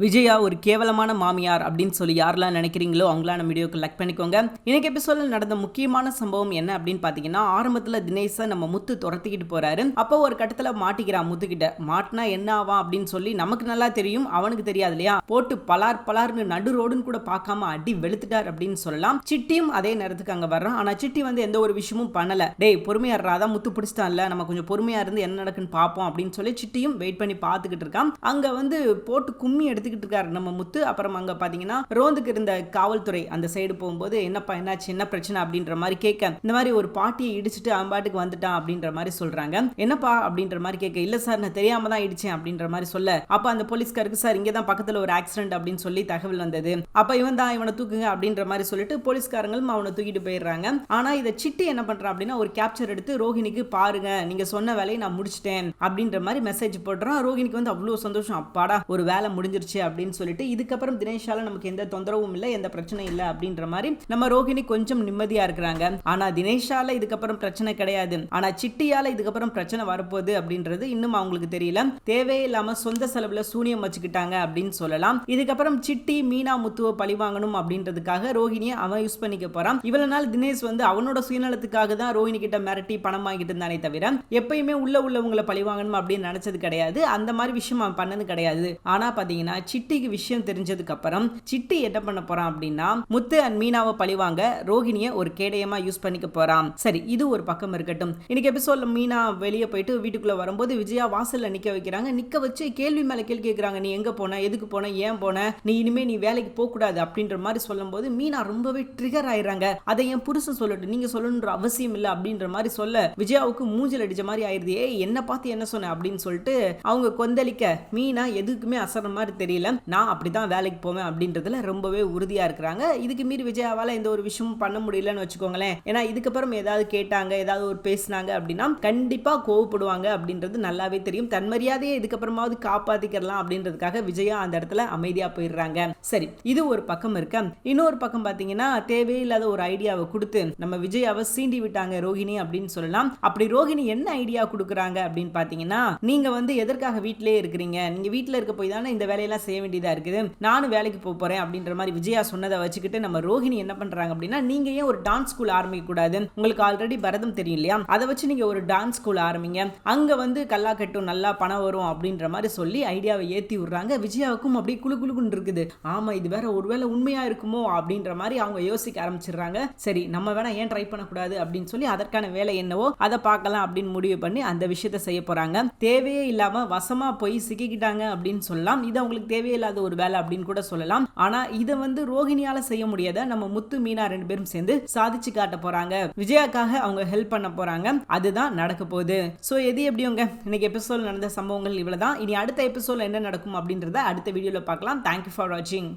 விஜயா ஒரு கேவலமான மாமியார் அப்படின்னு சொல்லி யாரெல்லாம் நினைக்கிறீங்களோ அவங்களாம் நம்ம வீடியோக்கு லைக் பண்ணிக்கோங்க. இன்னைக்கு எபிசோடில் நடந்த முக்கியமான சம்பவம் என்ன அப்படின்னு பார்த்தீங்கன்னா ஆரம்பத்தில் தினேஷை நம்ம முத்து துரத்திக்கிட்டு போறாரு. அப்போ ஒரு கட்டத்தில் மாட்டிக்கிறான் முத்துக்கிட்ட. மாட்டினா என்ன ஆவான் அப்படின்னு சொல்லி நமக்கு நல்லா தெரியும் அவனுக்கு தெரியாது இல்லையா? போட்டு பலார் பலார்னு நடு ரோடுன்னு கூட பார்க்காம அடி வெளுத்துட்டார் அப்படின்னு சொல்லலாம். சிட்டியும் அதே நேரத்துக்கு அங்கே வர்றான். ஆனால் சிட்டி வந்து எந்த ஒரு விஷயமும் பண்ணல. டேய் பொறுமையா இருறா, முத்து பிடிச்சிட்டான்ல நம்ம கொஞ்சம் பொறுமையா இருந்து என்ன நடக்குன்னு பார்ப்போம் அப்படின்னு சொல்லி சிட்டியும் வெயிட் பண்ணி பார்த்துக்கிட்டு இருக்கான். அங்க வந்து போட்டு கும்மி எடுத்து எடுத்துக்கிட்டு இருக்காரு. நம்ம முத்து அப்புறம் அங்கே பாத்தீங்கன்னா ரோந்துக்கு இருந்த காவல்துறை அந்த சைடு போகும்போது என்னப்பா என்னாச்சு? என்ன பிரச்சனை? அப்படின்ற மாதிரி கேட்க இந்த மாதிரி ஒரு பாட்டியை இடிச்சிட்டு அவன் பாட்டுக்கு வந்துட்டான் அப்படின்ற மாதிரி சொல்றாங்க. என்னப்பா? அப்படின்ற மாதிரி கேட்க இல்ல சார் நான் தெரியாம தான் இடிச்சேன் அப்படின்ற மாதிரி சொல்ல அப்ப அந்த போலீஸ்காருக்கு சார் இங்க தான் பக்கத்துல ஒரு ஆக்சிடென்ட் அப்படின்னு சொல்லி தகவல் வந்தது. அப்ப இவன் தான் இவனை தூக்குங்க அப்படின்ற மாதிரி சொல்லிட்டு போலீஸ்காரங்களும் அவனை தூக்கிட்டு போயிடுறாங்க. ஆனா இதை சிட்டி என்ன பண்றான் அப்படின்னா ஒரு கேப்சர் எடுத்து ரோஹிணிக்கு பாருங்க நீங்க சொன்ன வேலையை நான் முடிச்சிட்டேன் அப்படின்ற மாதிரி மெசேஜ் போடுறான் ரோஹிணிக்கு வந்து அவ்வளோ சந்தோஷம். அப்பாடா ஒரு வேலை முடிஞ்சிருச்சு. அப்படின்னு சொல்லிட்டு இதுக்கப்புறம் தினேஷால நமக்கு எந்த தொந்தரவும் இல்லை எந்த பிரச்சனையும் இல்லை அப்படின்ற மாதிரி நம்ம ரோஹிணி கொஞ்சம் நிம்மதியா இருக்கிறாங்க. ஆனா தினேஷால இதுக்கப்புறம் பிரச்சனை கிடையாது. ஆனா சிட்டியால இதுக்கப்புறம் பிரச்சனை வரப்போகுது அப்படின்றது இன்னும் அவங்களுக்கு தெரியல. தேவையில்லாம சொந்த செலவுல சூனியம் வச்சுக்கிட்டாங்க அப்படின்னு சொல்லலாம். இதுக்கப்புறம் சிட்டி மீனா முத்துவ பழி வாங்கணும் அப்படின்றதுக்காக ரோஹிணியை அவன் யூஸ் பண்ணிக்க போறான். இவ்வளவு நாள் தினேஷ் வந்து அவனோட சுயநலத்துக்காக தான் ரோஹிணி கிட்ட மிரட்டி பணம் வாங்கிட்டு இருந்தானே தவிர எப்பயுமே உள்ள உள்ளவங்களை பழி வாங்கணும் அப்படின்னு நினைச்சது கிடையாது. அந்த மாதிரி விஷயம் அவன் பண்ணது கிடையாது. ஆனா பாத்தீங்கன்னா சிட்டிக்கு விஷயம் தெரிஞ்சதுக்கு அப்புறம் சிட்டி என்ன பண்ண போறான் அப்படின்னா முத்து அண்ட் மீனாவை பழிவாங்க ரோஹிணியை ஒரு கேடயமா யூஸ் பண்ணிக்க போறான். சரி இது ஒரு பக்கம் இருக்கட்டும். இன்னைக்கு எபிசோட்ல மீனா வெளியே போயிட்டு வீட்டுக்குள்ள வரும்போது விஜயா வாசல்ல நிக்க வைக்கிறாங்க. நிக்க வச்சு கேள்வி மேல கேள்வி கேட்கறாங்க நீ எங்க போன? எதுக்கு போன? ஏன் போன? நீ இனிமே நீ வேலைக்கு போக கூடாது அப்படின்ற மாதிரி சொல்லும்போது மீனா ரொம்பவே ட்ரிகர் ஆயிடுறாங்க. அதை என் புருஷன் சொல்லட்டும். நீங்க சொல்லணுன்ற அவசியம் இல்லை அப்படின்ற மாதிரி சொல்ல விஜயாவுக்கு மூஞ்சில் அடிச்ச மாதிரி ஆயிருது. ஏ என்ன பார்த்து என்ன சொன்ன? அப்படின்னு சொல்லிட்டு அவங்க கொந்தளிக்க மீனா எதுக்குமே அசர மாதிரி தெரியல நான் அப்படிதான் வேலைக்கு போவேன் அப்படின்றதுல ரொம்பவே உறுதியா இருக்கிறாங்க. இதுக்கு மீறி விஜயாவால எந்த ஒரு விஷயமும் பண்ண முடியலன்னு வச்சுக்கோங்களேன். ஏன்னா இதுக்கப்புறம் ஏதாவது கேட்டாங்க ஏதாவது ஒரு பேசினாங்க அப்படின்னா கண்டிப்பா கோவப்படுவாங்க அப்படின்றது நல்லாவே தெரியும். தன்மரியாதையை இதுக்கப்புறமாவது காப்பாத்திக்கலாம் அப்படின்றதுக்காக விஜயா அந்த இடத்துல அமைதியா போயிடுறாங்க. சரி இது ஒரு பக்கம் இருக்க. இன்னொரு பக்கம் பாத்தீங்கன்னா தேவையில்லாத ஒரு ஐடியாவை கொடுத்து நம்ம விஜயாவை சீண்டி விட்டாங்க ரோஹிணி அப்படின்னு சொல்லலாம். அப்படி ரோஹிணி என்ன ஐடியா கொடுக்குறாங்க அப்படின்னு பாத்தீங்கன்னா நீங்க வந்து எதற்காக வீட்டிலே இருக்கிறீங்க? நீங்க வீட்டில் இருக்க போய் தானே இந்த வேலையெல்லாம் செய்ய வேண்டியதா இருக்குது. நானும் வேலைக்கு போக போறேன் அப்படின்ற மாதிரி விஜயா சொன்னதை வச்சுக்கிட்டு நம்ம ரோஹிணி என்ன பண்றாங்க அப்படின்னா நீங்க ஏன் ஒரு டான்ஸ் ஸ்கூல் ஆரம்பிக்க கூடாது? உங்களுக்கு ஆல்ரெடி பரதம் தெரியும் இல்லையா? அதை வச்சு நீங்க ஒரு டான்ஸ் ஸ்கூல் ஆரம்பிங்க. அங்க வந்து கல்லா கட்டும் நல்லா பணம் வரும் அப்படின்ற மாதிரி சொல்லி ஐடியாவை ஏத்தி விடுறாங்க. விஜயாவுக்கும் அப்படியே குழு குளுக்குன்னு இருக்குது. ஆமா இது வேற ஒருவேளை உண்மையா இருக்குமோ அப்படின்ற மாதிரி அவங்க யோசிக்க ஆரம்பிச்சிடுறாங்க. சரி நம்ம வேணா ஏன் ட்ரை பண்ணக்கூடாது அப்படின்னு சொல்லி அதற்கான வேலை என்னவோ அதை பார்க்கலாம் அப்படின்னு முடிவு பண்ணி அந்த விஷயத்த செய்ய போறாங்க. தேவையே இல்லாம வசமா போய் சிக்கிக்கிட்டாங்க அப்படின்னு சொல்லலாம். இது அவங்களுக்கு தேவையில்லாத ஒரு வேலை அப்படின்னு கூட சொல்லலாம். ஆனா இதை வந்து ரோஹிணியால செய்ய முடியாத நம்ம முத்து மீனா ரெண்டு பேரும் சேர்ந்து சாதிச்சு காட்ட போறாங்க. விஜயாக்காக அவங்க ஹெல்ப் பண்ண போறாங்க. அதுதான் நடக்க போகுது. சோ எது எப்படியோங்க? இன்னைக்கு எபிசோட் நடந்த சம்பவங்கள் இவ்வளவுதான். இனி அடுத்த எபிசோட் என்ன நடக்கும் அப்படின்றத அடுத்த வீடியோல பார்க்கலாம். தேங்க்யூ ஃபார் வாட்சிங்